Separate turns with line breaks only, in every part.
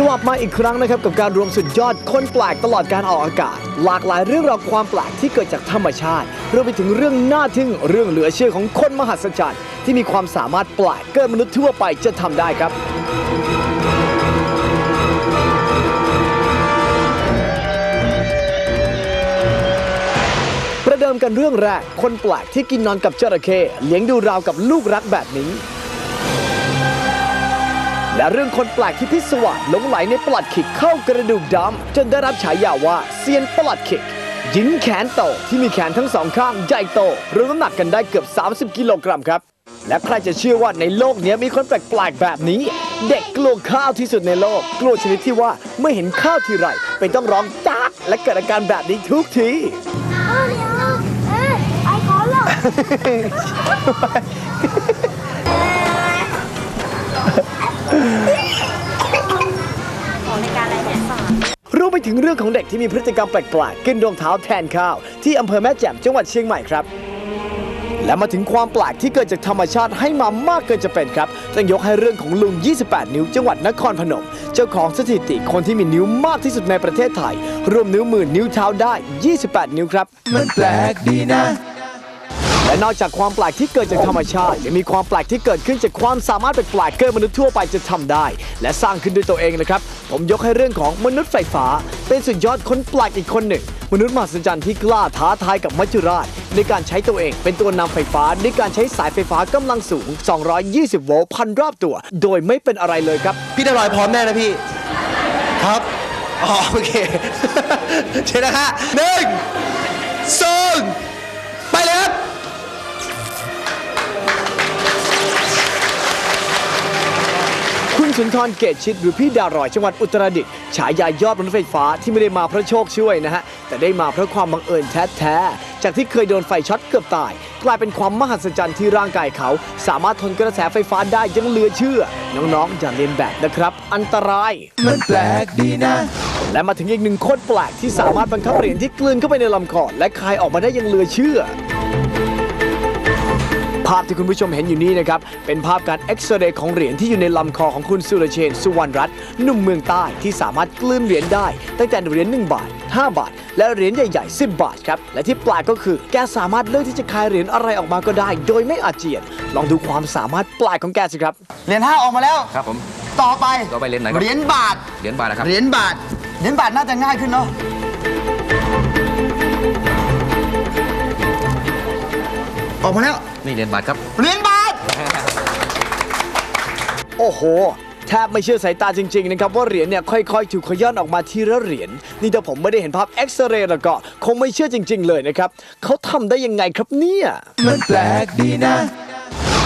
กลับมาอีกครั้งนะครับกับการรวมสุดยอดคนแปลกตลอดการออกอากาศ หลากหลายเรื่องราวความแปลกที่เกิดจากธรรมชาติรวมไปถึงเรื่องน่าทึ่งเรื่องเหลือเชื่อของคนมหัศจรรย์ที่มีความสามารถแปลกเกินมนุษย์ทั่วไปจะทำได้ครับ ประเดิมกันเรื่องแรกคนแปลกที่กินนอนกับจระเข้เลี้ยงดูราวกับลูกรักแบบนี้ และเรื่องคนแปลกที่พิศวาสหลงไหลในปลัดขิกเข้ากระดูกดำจนได้รับฉายาว่าเซียนปลัดขิกหญิงแขนโตที่มีแขนทั้งสองข้างใหญ่โตรวมน้ำหนักกันได้เกือบ 30 กิโลกรัมครับ และใครจะเชื่อว่าในโลกนี้มีคนแปลกๆแบบนี้ เด็กกลัวข้าวที่สุดในโลก กลัวชนิดที่ว่าเมื่อเห็นข้าวทีไรเป็นต้องร้องจ้ากและเกิดอาการแบบนี้ทุกที
Eh, hay cola.
ของ
ถึงเรื่องของเด็กที่มีพฤติกรรมแปลกๆกินรองเท้าแทนข้าว ที่อำเภอแม่แจ่มจังหวัดเชียงใหม่ครับ และมาถึงความแปลกที่เกิดจากธรรมชาติให้มามากเกินจะเป็นครับต้องยกให้เรื่องของลุง 28 นิ้วจังหวัดนครพนม เจ้าของสถิติคนที่มีนิ้วมากที่สุดในประเทศไทย รวมนิ้วมือนิ้วเท้าได้ 28 นิ้วครับ
มันแปลกดีนะ
และนอกจากความแปลกที่เกิดจากธรรมชาติยังมีความแปลกที่เกิดขึ้นจากความสามารถแปลกๆเกินมนุษย์ทั่วไปจะทำได้ และสร้างขึ้นด้วยตัวเองนะครับ ผมยกให้เรื่องของมนุษย์ไฟฟ้า เป็นสุดยอดคนแปลกอีกคนหนึ่ง มนุษย์มหัศจรรย์ที่กล้าท้าทายกับมัจจุราชในการใช้ตัวเองเป็นตัวนำไฟฟ้าในการใช้สายไฟฟ้ากำลังสูง 220 โวลต์พันรอบตัว โดยไม่เป็นอะไรเลยครับ
พี่ดารอยพร้อมแน่นะพี่ครับอ๋อโอเคเชิญนะฮะหนึ่งสอง
สุนทรเกตชิดหรือพี่ดารอยจังหวัดอุตรดิตถ์ฉายายอดมนุษย์ไฟฟ้าที่ไม่ได้มาเพราะโชคช่วยนะฮะ แต่ได้มาเพราะความบังเอิญแท้ๆ จากที่เคยโดนไฟช็อตเกือบตาย กลายเป็นความมหัศจรรย์ที่ร่างกายเขา สามารถทนกระแสไฟฟ้าได้อยังเหลือเชื่อ น้องๆ อย่าเลียนแบบนะครับ อันตราย
มันแปลกดีนะ
และมาถึงอีกหนึ่งโคตรแปลกที่สามารถบังคับเหรียญที่กลืนเข้าไปในลำคอและคายออกมาได้อยังเหลือเชื่อ ภาพที่คุณผู้ชมเห็นอยู่นี้นะครับ เป็นภาพการเอ็กซเรย์ของเหรียญที่อยู่ในลำคอของคุณสุรเชน สุวรรณรัตน์หนุ่มเมืองใต้ที่สามารถกลืนเหรียญได้ ตั้งแต่เหรียญ1บาท 5 บาท และเหรียญใหญ่ ๆ 10 บาทครับ และที่แปลกก็คือแกสามารถเลือกที่จะคายเหรียญอะไรออกมาก็ได้ โดยไม่อาเจียน ลองดูความสามารถแปลกของแกสิครับ
เหรียญห้าออกมาแล้ว
ครับผม
ต่อไป
ต่อไปเหรียญไหนครับ
เหรียญบาท
เหรียญบาทนะครับ
เหรียญบาท เหรียญบาทน่าจะง่ายขึ้นเนาะ ออกมาแล้ว
นี่เหรียญบาทครับ
เหรียญบาท
โอ้โห แทบไม่เชื่อสายตาจริง ๆ นะครับ ว่าเหรียญเนี่ยค่อยๆถูกขย้อนออกมาทีละเหรียญนี่ถ้าผมไม่ได้เห็นภาพเอ็กซเรย์แล้วก็ คงไม่เชื่อจริง ๆ เลยนะครับเขาทำได้ยังไงครับเนี่ย
มันแปลกดีนะ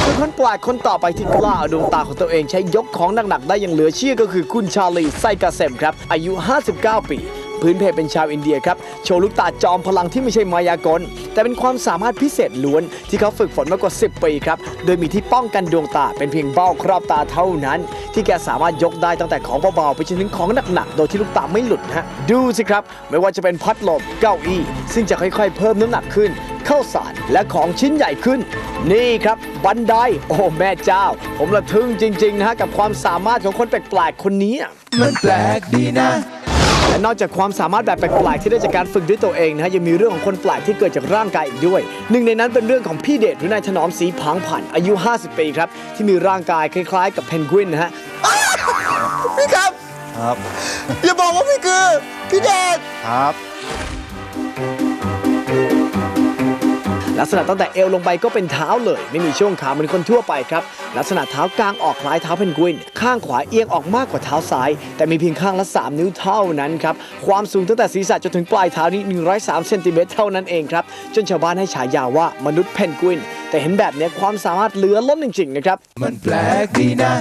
ส่วนคนแปลกคนต่อไปที่กล้าเอาดวงตาของตัวเองใช้ยกของหนักๆได้อย่างเหลือเชื่อก็คือคุณชาลีไซกาเซมครับอายุ 59 ปี พื้นเพเป็นชาวอินเดียครับ โชว์ลูกตาจอมพลังที่ไม่ใช่มายากล แต่เป็นความสามารถพิเศษล้วนที่เขาฝึกฝนมากว่า 10 ปีครับ โดยมีที่ป้องกันดวงตาเป็นเพียงเบ้าครอบตาเท่านั้น ที่แกสามารถยกได้ตั้งแต่ของเบาๆไปจนถึงของหนักๆ โดยที่ลูกตาไม่หลุดฮะดูสิครับ ไม่ว่าจะเป็นพัดลมเก้าอี้ ซึ่งจะค่อยๆ เพิ่มน้ำหนักขึ้นข้าวสารและของชิ้นใหญ่ขึ้น นี่ครับ บันไดโอ้แม่เจ้า ผมละทึ่งจริงๆนะฮะกับความสามารถของคนแปลกๆคนนี้
มันแปลกดีนะ
และนอกจากความสามารถแบบแปลกๆที่ได้จากการฝึกด้วยตัวเองนะฮะยังมีเรื่องของคนแปลกที่เกิดจากร่างกายอีกด้วย หนึ่งในนั้นเป็นเรื่องของพี่เดชหรือนายถนอมสีผางผันอายุ 50 ปีครับที่มีร่างกายคล้ายๆ กับเพนกวินนะฮะ
พี่ครับ
ครับ
อย่าบอกว่าพี่คือพี่เดช
ครับ
ลักษณะตั้งแต่เอวลงไปก็เป็นเท้าเลย ไม่มีช่วงขาเหมือนคนทั่วไปครับ ลักษณะเท้ากลางออกคล้ายเท้าเพนกวิน ข้างขวาเอียงออกมากกว่าเท้าซ้าย แต่มีเพียงข้างละ 3 นิ้วเท่านั้นครับ ความสูงตั้งแต่ศีรษะจนถึงปลายเท้านี้ 103เซนติเมตรเท่านั้นเองครับ จนชาวบ้านให้ฉายาว่ามนุษย์เพนกวิน แต่เห็นแบบนี้ความสามารถเหลือล้นจริงๆนะครับ
มันแปลกดีนะ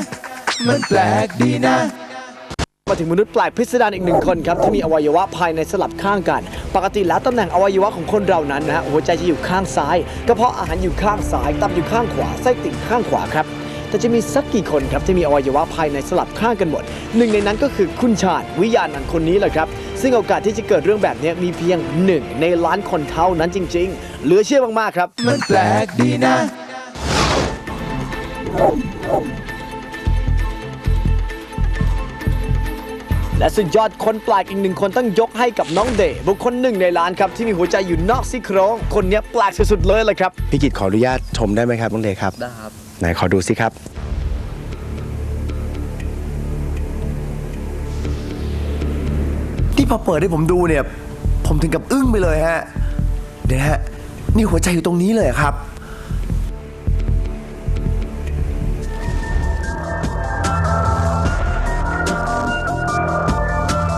มันแปลกดีนะ
มาถึงมนุษย์แปลกพิสดารอีกหนึ่งคนครับที่มีอวัยวะภายในสลับข้างกัน ปกติแล้วตำแหน่งอวัยวะของคนเรานั้นนะฮะหัวใจจะอยู่ข้างซ้ายกระเพาะอาหารอยู่ข้างซ้ายตับอยู่ข้างขวาไส้ติ่งข้างขวาครับแต่จะมีสักกี่คนครับที่มีอวัยวะภายในสลับข้างกันหมด หนึ่งในนั้นก็คือคุณชาญวิญญาณันคนนี้แหละครับ ซึ่งโอกาสที่จะเกิดเรื่องแบบนี้มีเพียงหนึ่งในล้านคนเท่านั้นจริง ๆ เหลือเชื่อมากๆครับ
มันแปลกดีนะ
และสุดยอดคนแปลกอีกหนึ่งคนต้องยกให้กับน้องเดย์บุคคลหนึ่งในล้านครับที่มีหัวใจอยู่นอกซี่โครงคนเนี้ยแปลกสุดๆเลยแหละครับ
พี่กิตขออนุญาตชมได้ไหมครับน้องเดย์ครับได้ครับไหนขอดูสิครับ
นี่พอเปิดให้ผมดูเนี่ย ผมถึงกับอึ้งไปเลยฮะเดี๋ยวนะฮะนี่หัวใจอยู่ตรงนี้เลยเหรอครับ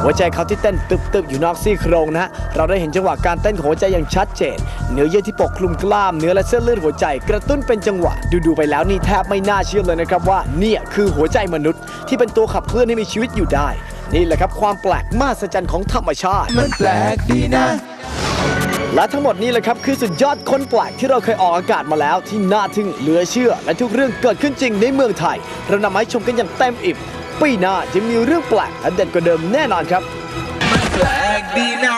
หัวใจเขาที่เต้นตึบๆอยู่นอกซี่โครงนะฮะเราได้เห็นจังหวะการเต้นของหัวใจอย่างชัดเจน เนื้อเยื่อที่ปกคลุมกล้ามเนื้อและเส้นเลือดหัวใจ กระตุ้นเป็นจังหวะ ดูๆไปแล้วนี่แทบไม่น่าเชื่อเลยนะครับว่าเนี่ยคือหัวใจมนุษย์ ที่เป็นตัวขับเคลื่อนให้มีชีวิตอยู่ได้ นี่แหละครับความแปลกมหัศจรรย์ของธรรมชาติ
มันแปลกดีนะ
และทั้งหมดนี้แหละครับคือสุดยอดคนแปลกที่เราเคยออกอากาศมาแล้วที่น่าทึ่งเหลือเชื่อ และทุกเรื่องเกิดขึ้นจริงในเมืองไทย เรานำมาให้ชมกันอย่างเต็มอิ่ม ปีหน้าจะมีเรื่องแปลกและเด็ดกว่าเดิมแน่นอนครับ
แปลกดีนะ